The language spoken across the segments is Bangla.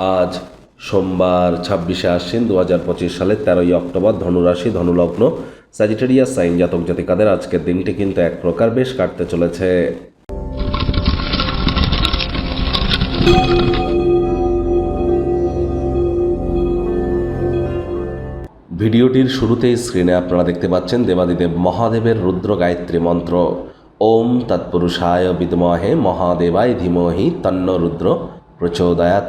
আজ সোমবার ছাব্বিশে আশ্বিন দু হাজার পঁচিশ সালের তেরোই অক্টোবর ধনুরাশি, ধনুলগ্ন স্যাজিটেরিয়াস সাইন জাতক জাতিকাদের আজকের দিনটি কিন্তু এক প্রকার বেশ কাটতে চলেছে। ভিডিওটির শুরুতেই স্ক্রিনে আপনারা দেখতে পাচ্ছেন দেবাদিদেব মহাদেবের রুদ্র গায়ত্রী মন্ত্র। ওম তৎপুরুষায় বিদমহে মহাদেবায় ধীমহি তন্ন রুদ্র প্রচোদয়াত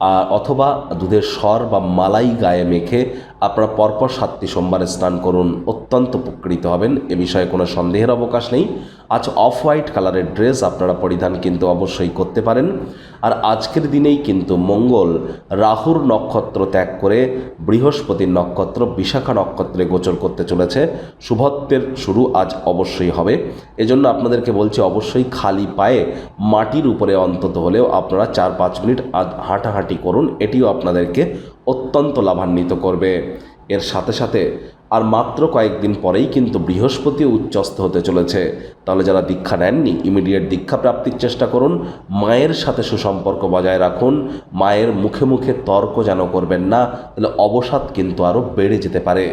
আর অথবা দুধের স্বর বা মালাই গায়ে মেখে আপনারা পরপর সাতটি সোমবারে স্নান করুন। অত্যন্ত উপকৃত হবেন। এ বিষয়ে কোনো সন্দেহের অবকাশ নেই। আজ অফ হোয়াইট কালারের ড্রেস আপনারা পরিধান কিন্তু অবশ্যই করতে পারেন। আর আজকের দিনেই কিন্তু মঙ্গল রাহুর নক্ষত্র ত্যাগ করে বৃহস্পতির নক্ষত্র বিশাখা নক্ষত্রে গোচর করতে চলেছে। শুভত্বের শুরু আজ অবশ্যই হবে। এজন্য আপনাদেরকে বলছি, অবশ্যই খালি পায়ে মাটির উপরে অন্তত হলেও আপনারা চার পাঁচ মিনিট আজ হাঁটাহাঁটি করুন, এটিও আপনাদেরকে অত্যন্ত লাভান্বিত করবে। এর সাথে সাথে আর মাত্র কয়েকদিন পরেই কিন্তু বৃহস্পতি উচ্চস্থ হতে চলেছে। তাহলে যারা দীক্ষা নেননি ইমিডিয়েট দীক্ষা প্রাপ্তির চেষ্টা করুন, মায়ের সাথে সুসম্পর্ক বজায় রাখুন, মায়ের মুখে মুখে তর্ক যেন করবেন না, তাহলে অবসাদ কিন্তু আরও বেড়ে যেতে পারে।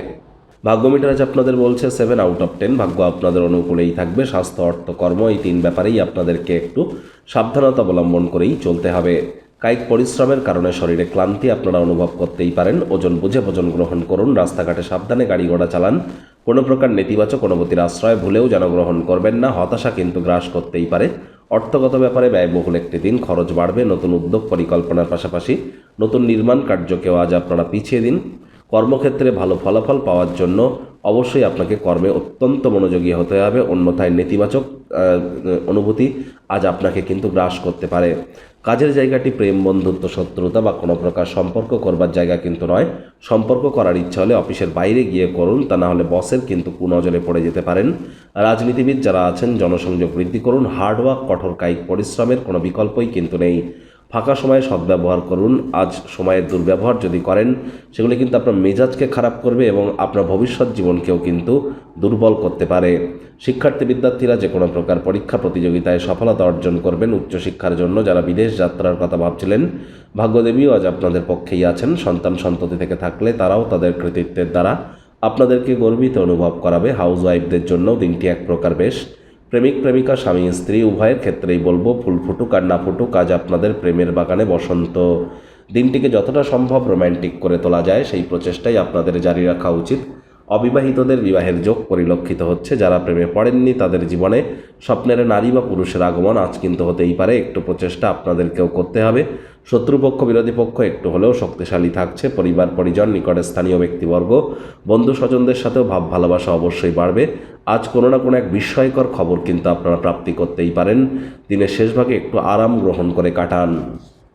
ভাগ্য মিটার আজ আপনাদের বলছে সেভেন আউট অফ টেন ভাগ্য আপনাদের অনুকূলেই থাকবে, স্বাস্থ্য অর্থ কর্ম এই তিন ব্যাপারেই আপনাদেরকে একটু সাবধানতা অবলম্বন করেই চলতে হবে। কায়িক পরিশ্রমের কারণে শরীরে ক্লান্তি আপনারা অনুভব করতেই পারেন। ওজন বুঝে ভোজন গ্রহণ করুন, রাস্তাঘাটে সাবধানে গাড়ি ঘোড়া চালান। কোনো প্রকার নেতিবাচক অনুভূতির আশ্রয় ভুলেও যেন গ্রহণ করবেন না, হতাশা কিন্তু গ্রাস করতেই পারে। অর্থগত ব্যাপারে ব্যয়বহুল একটি দিন, খরচ বাড়বে, নতুন উদ্যোগ পরিকল্পনার পাশাপাশি নতুন নির্মাণ কার্যকেও আজ আপনারা পিছিয়ে দিন। কর্মক্ষেত্রে ভালো ফলাফল পাওয়ার জন্য অবশ্যই আপনাকে কর্মে অত্যন্ত মনোযোগী হতে হবে, অন্যথায় নেতিবাচক অনুভূতি আজ আপনাকে কিন্তু গ্রাস করতে পারে। কাজের জায়গাটি প্রেম, বন্ধুত্ব, শত্রুতা বা কোনো প্রকার সম্পর্ক করবার জায়গা কিন্তু নয়। সম্পর্ক করার ইচ্ছা হলে অফিসের বাইরে গিয়ে করুন, তা না হলে বসের কিন্তু কুনজরে পড়ে যেতে পারেন। রাজনীতিবিদ যারা আছেন, জনসংযোগ বৃদ্ধি করুন হার্ডওয়ার্ক কঠোর কায়িক পরিশ্রমের কোনো বিকল্পই কিন্তু নেই। ফাঁকা সময়ে সদ্ব্যবহার করুন। আজ সময়ের দুর্ব্যবহার যদি করেন, সেগুলি কিন্তু আপনার মেজাজকে খারাপ করবে এবং আপনার ভবিষ্যৎ জীবনকেও কিন্তু দুর্বল করতে পারে। শিক্ষার্থী বিদ্যার্থীরা যে কোনো প্রকার পরীক্ষা প্রতিযোগিতায় সফলতা অর্জন করবেন উচ্চশিক্ষার জন্য যারা বিদেশ যাত্রার কথা ভাবছিলেন। ভাগ্যদেবীও আজ আপনাদের পক্ষেই আছেন। সন্তান সন্ততি থেকে থাকলে তারাও তাদের কৃতিত্বের দ্বারা আপনাদেরকে গর্বিত অনুভব করাবে। হাউস ওয়াইফদের জন্য দিনটি এক প্রকার বেশ। প্রেমিক, প্রেমিকা, স্বামী, স্ত্রী, উভয়ের ক্ষেত্রেই বলব, ফুল ফুটুক আর না ফুটুক, আজ আপনাদের প্রেমের বাগানে বসন্ত। দিনটিকে যতটা সম্ভব রোম্যান্টিক করে তোলা যায়, সেই প্রচেষ্টাই আপনাদের জারি রাখা উচিত। অবিবাহিতদের বিবাহের যোগ পরিলক্ষিত হচ্ছে, যারা প্রেমে পড়েননি তাদের জীবনে স্বপ্নের নারী বা পুরুষের আগমন আজ কিন্তু হতেই পারে, একটু প্রচেষ্টা আপনাদেরকেও করতে হবে। শত্রুপক্ষ, বিরোধী পক্ষ একটু হলেও শক্তিশালী থাকছে, পরিবার, পরিজন, নিকটে স্থানীয় ব্যক্তিবর্গ বন্ধু স্বজনদের সাথেও ভাব ভালোবাসা অবশ্যই বাড়বে। আজ কোনো না কোনো এক বিস্ময়কর খবর কিন্তু আপনারা প্রাপ্তি করতেই পারেন। দিনের শেষভাগে একটু আরাম গ্রহণ করে কাটান।